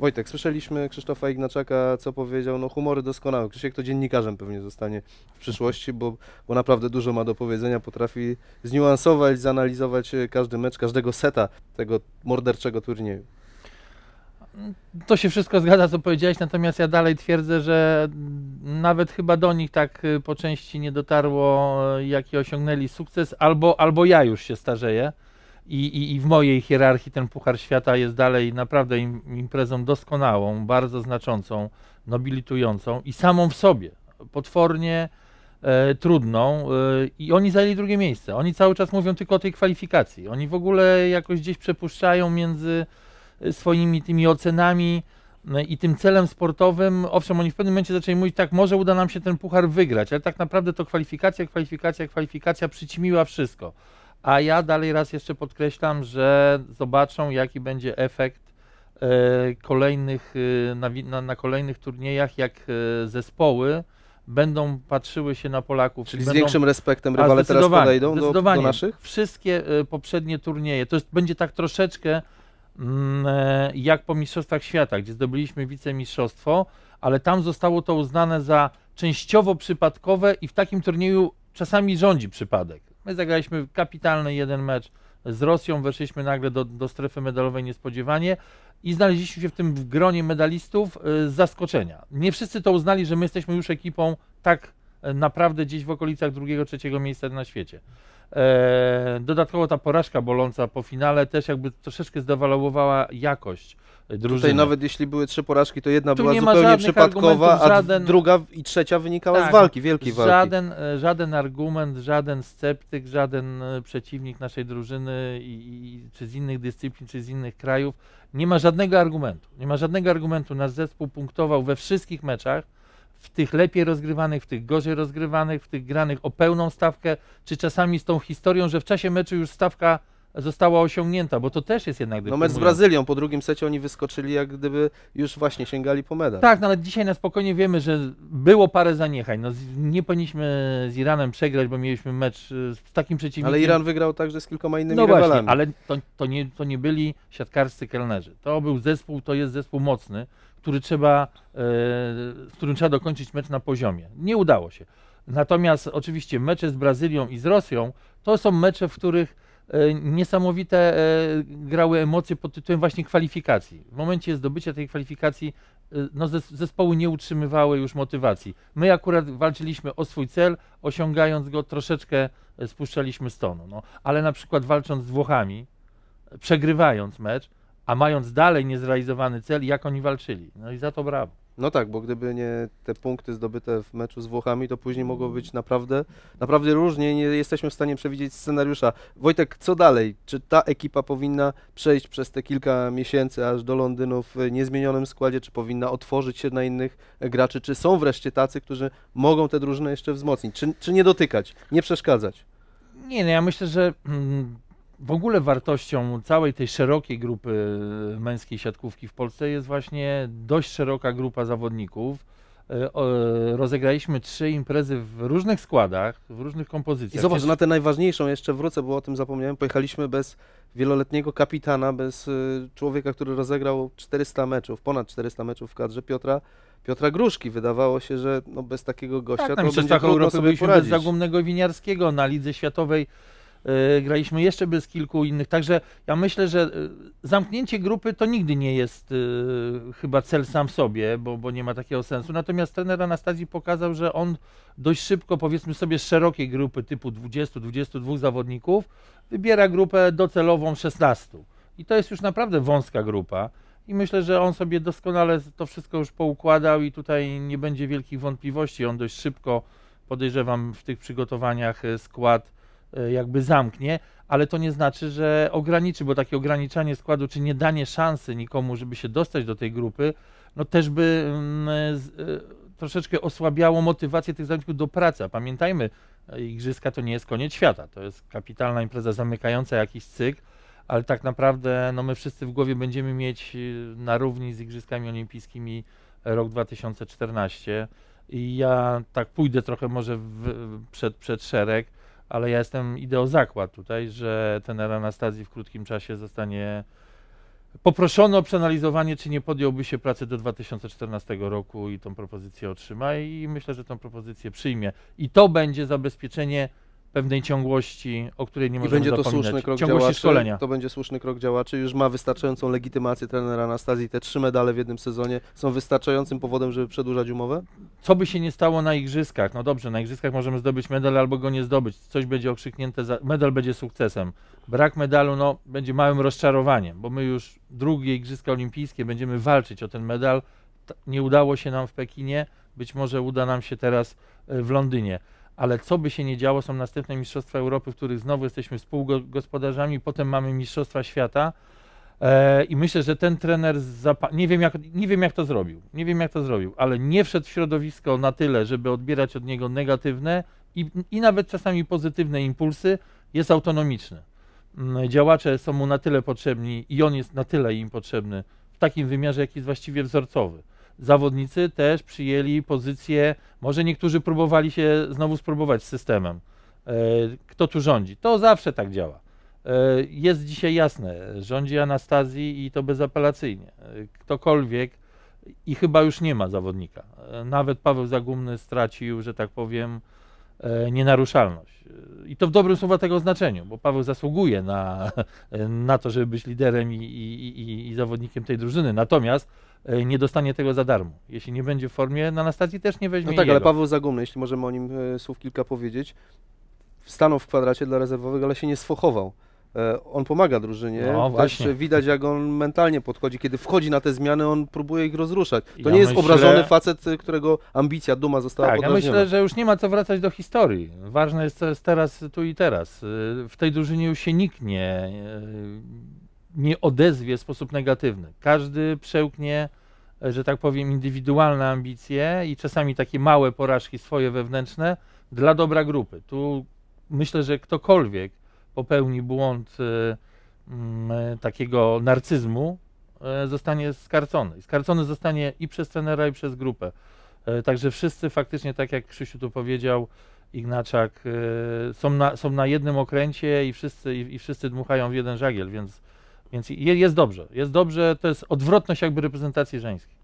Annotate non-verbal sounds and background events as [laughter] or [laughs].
Wojtek, słyszeliśmy Krzysztofa Ignaczaka, co powiedział, no humory doskonałe. Krzysiek to dziennikarzem pewnie zostanie w przyszłości, bo, bo naprawdę dużo ma do powiedzenia, potrafi zniuansować, zanalizować e, każdy mecz, każdego seta tego morderczego turnieju. To się wszystko zgadza, co powiedziałeś, natomiast ja dalej twierdzę, że nawet chyba do nich tak y, po części nie dotarło, y, jaki osiągnęli sukces, albo, albo ja już się starzeję. I, i, I w mojej hierarchii ten Puchar Świata jest dalej naprawdę im, imprezą doskonałą, bardzo znaczącą, nobilitującą i samą w sobie, potwornie e, trudną. E, I oni zajęli drugie miejsce. Oni cały czas mówią tylko o tej kwalifikacji. Oni w ogóle jakoś gdzieś przepuszczają między e, swoimi tymi ocenami e, i tym celem sportowym, owszem, oni w pewnym momencie zaczęli mówić, tak, może uda nam się ten puchar wygrać, ale tak naprawdę to kwalifikacja, kwalifikacja, kwalifikacja przyćmiła wszystko. A ja dalej raz jeszcze podkreślam, że zobaczą, jaki będzie efekt e, kolejnych, e, na, na, kolejnych turniejach, jak e, zespoły będą patrzyły się na Polaków. Czyli z będą, większym respektem rywale teraz podejdą do, do naszych? Wszystkie poprzednie turnieje, to jest, będzie tak troszeczkę mm, jak po Mistrzostwach Świata, gdzie zdobyliśmy wicemistrzostwo, ale tam zostało to uznane za częściowo przypadkowe i w takim turnieju czasami rządzi przypadek. My zagraliśmy kapitalny jeden mecz z Rosją, weszliśmy nagle do, do strefy medalowej niespodziewanie i znaleźliśmy się w tym w gronie medalistów e, z zaskoczenia. Nie wszyscy to uznali, że my jesteśmy już ekipą tak e, naprawdę gdzieś w okolicach drugiego, trzeciego miejsca na świecie. E, dodatkowo ta porażka boląca po finale też jakby troszeczkę zdewaluowała jakość e, drużyny. Tutaj nawet jeśli były trzy porażki, to jedna Tu była zupełnie przypadkowa, a żaden- druga i trzecia wynikała z Tak, walki, wielkiej walki. Żaden, e, żaden argument, żaden sceptyk, żaden przeciwnik naszej drużyny i, czy z innych dyscyplin, czy z innych krajów nie ma żadnego argumentu. Nie ma żadnego argumentu. Nasz zespół punktował we wszystkich meczach, w tych lepiej rozgrywanych, w tych gorzej rozgrywanych, w tych granych o pełną stawkę, czy czasami z tą historią, że w czasie meczu już stawka została osiągnięta, bo to też jest jednak No mecz z. Brazylią, po drugim secie oni wyskoczyli jak gdyby już właśnie sięgali po medal. Tak, no ale dzisiaj na spokojnie wiemy, że było parę zaniechań. No, nie powinniśmy z Iranem przegrać, bo mieliśmy mecz y, z takim przeciwnikiem. Ale Iran wygrał także z kilkoma innymi No rywalami. właśnie, ale to, to, nie, to nie byli siatkarscy kelnerzy. To był zespół, to jest zespół mocny, który trzeba, e, z którym trzeba dokończyć mecz na poziomie. Nie udało się. Natomiast oczywiście mecze z Brazylią i z Rosją to są mecze, w których e, niesamowite e, grały emocje pod tytułem właśnie kwalifikacji. W momencie zdobycia tej kwalifikacji no, zes- zespoły nie utrzymywały już motywacji. My akurat walczyliśmy o swój cel, osiągając go troszeczkę spuszczaliśmy z tonu. No. Ale na przykład walcząc z Włochami, przegrywając mecz, a mając dalej niezrealizowany cel, jak oni walczyli. No i za to brawo. No tak, bo gdyby nie te punkty zdobyte w meczu z Włochami, to później mogło być naprawdę, naprawdę różnie. Nie jesteśmy w stanie przewidzieć scenariusza. Wojtek, co dalej? Czy ta ekipa powinna przejść przez te kilka miesięcy aż do Londynu w niezmienionym składzie, czy powinna otworzyć się na innych graczy? Czy są wreszcie tacy, którzy mogą tę drużynę jeszcze wzmocnić? Czy, czy nie dotykać, nie przeszkadzać? Nie, no ja myślę, że mm, w ogóle wartością całej tej szerokiej grupy e, męskiej siatkówki w Polsce jest właśnie dość szeroka grupa zawodników. E, Rozegraliśmy trzy imprezy w różnych składach, w różnych I kompozycjach. zobacz, Cieszy- na tę najważniejszą jeszcze wrócę, bo o tym zapomniałem. Pojechaliśmy bez wieloletniego kapitana, bez y, człowieka, który rozegrał 400 meczów, ponad 400 meczów w kadrze Piotra, Piotra Gruszki. Wydawało się, że no, bez takiego gościa Tak, to będzie trudno sobie byliśmy bez poradzić. Zagumnego Winiarskiego, na Lidze Światowej e, graliśmy jeszcze bez kilku innych, także ja myślę, że e, zamknięcie grupy to nigdy nie jest e, chyba cel sam w sobie, bo, bo nie ma takiego sensu, natomiast trener Anastazji pokazał, że on dość szybko, powiedzmy sobie z szerokiej grupy typu 20-22 zawodników, wybiera grupę docelową 16 i to jest już naprawdę wąska grupa. I myślę, że on sobie doskonale to wszystko już poukładał i tutaj nie będzie wielkich wątpliwości. On dość szybko, podejrzewam, w tych przygotowaniach e, skład e, jakby zamknie, ale to nie znaczy, że ograniczy, bo takie ograniczanie składu, czy nie danie szansy nikomu, żeby się dostać do tej grupy, no też by mm, z- e, troszeczkę osłabiało motywację tych zawodników do pracy. A pamiętajmy, e, Igrzyska to nie jest koniec świata, to jest kapitalna impreza zamykająca jakiś cykl, ale tak naprawdę no my wszyscy w głowie będziemy mieć na równi z Igrzyskami Olimpijskimi rok 2014 i ja tak pójdę trochę może w, przed, przed szereg, ale ja jestem ideozakład tutaj, że ten Anastazji w krótkim czasie zostanie Poproszono o przeanalizowanie, czy nie podjąłby się pracy do 2014 roku i tą propozycję otrzyma i myślę, że tą propozycję przyjmie. I to będzie zabezpieczenie pewnej ciągłości, o której nie I możemy będzie to zapominać. słuszny krok ciągłości działaczy. szkolenia. To będzie słuszny krok działaczy. Już ma wystarczającą legitymację trenera Anastazji. Te trzy medale w jednym sezonie są wystarczającym powodem, żeby przedłużać umowę? Co by się nie stało na igrzyskach? No dobrze, na igrzyskach możemy zdobyć medal albo go nie zdobyć. Coś będzie okrzyknięte, za... medal będzie sukcesem. Brak medalu no, będzie małym rozczarowaniem, bo my już drugie igrzyska olimpijskie będziemy walczyć o ten medal. Nie udało się nam w Pekinie, być może uda nam się teraz e, w Londynie. Ale co by się nie działo, są następne Mistrzostwa Europy, w których znowu jesteśmy współgospodarzami, potem mamy Mistrzostwa Świata. E, I myślę, że ten trener, nie, wiem jak, nie wiem jak to zrobił, nie wiem jak to zrobił, ale nie wszedł w środowisko na tyle, żeby odbierać od niego negatywne i, i nawet czasami pozytywne impulsy, jest autonomiczny. Mm, Działacze są mu na tyle potrzebni i on jest na tyle im potrzebny w takim wymiarze, jaki jest właściwie wzorcowy. Zawodnicy też przyjęli pozycję, może niektórzy próbowali się znowu spróbować z systemem. E, Kto tu rządzi? To zawsze tak działa. E, Jest dzisiaj jasne, rządzi Anastazji i to bezapelacyjnie. E, Ktokolwiek i chyba już nie ma zawodnika. Nawet Paweł Zagumny stracił, że tak powiem, nienaruszalność. I to w dobrym słowa tego znaczeniu, bo Paweł zasługuje na, [laughs] na to, żeby być liderem i, i, i, i zawodnikiem tej drużyny. Natomiast nie dostanie tego za darmo. Jeśli nie będzie w formie, na Anastazji też nie weźmie No tak, ale jego. Paweł Zagumny, jeśli możemy o nim e, słów kilka powiedzieć, stanął w kwadracie dla rezerwowych, ale się nie sfochował. E, On pomaga drużynie. No, Też właśnie. widać, jak on mentalnie podchodzi. Kiedy wchodzi na te zmiany, on próbuje ich rozruszać. To Ja nie jest myślę- obrażony facet, którego ambicja, duma została Tak, ja myślę, że już nie ma co wracać do historii. Ważne jest, co jest teraz, tu i teraz. W tej drużynie już się nikt nie, nie odezwie w sposób negatywny. Każdy przełknie, e, że tak powiem, indywidualne ambicje i czasami takie małe porażki swoje wewnętrzne dla dobra grupy. Tu myślę, że ktokolwiek popełni błąd y, mm, e, takiego narcyzmu, e, zostanie skarcony. Skarcony zostanie i przez trenera, i przez grupę. E, Także wszyscy faktycznie, tak jak Krzysiu tu powiedział, Ignaczak, e, są na, są na jednym okręcie i wszyscy, i, i wszyscy dmuchają w jeden żagiel, więc, więc je- jest dobrze. Jest dobrze, to jest odwrotność jakby reprezentacji żeńskiej.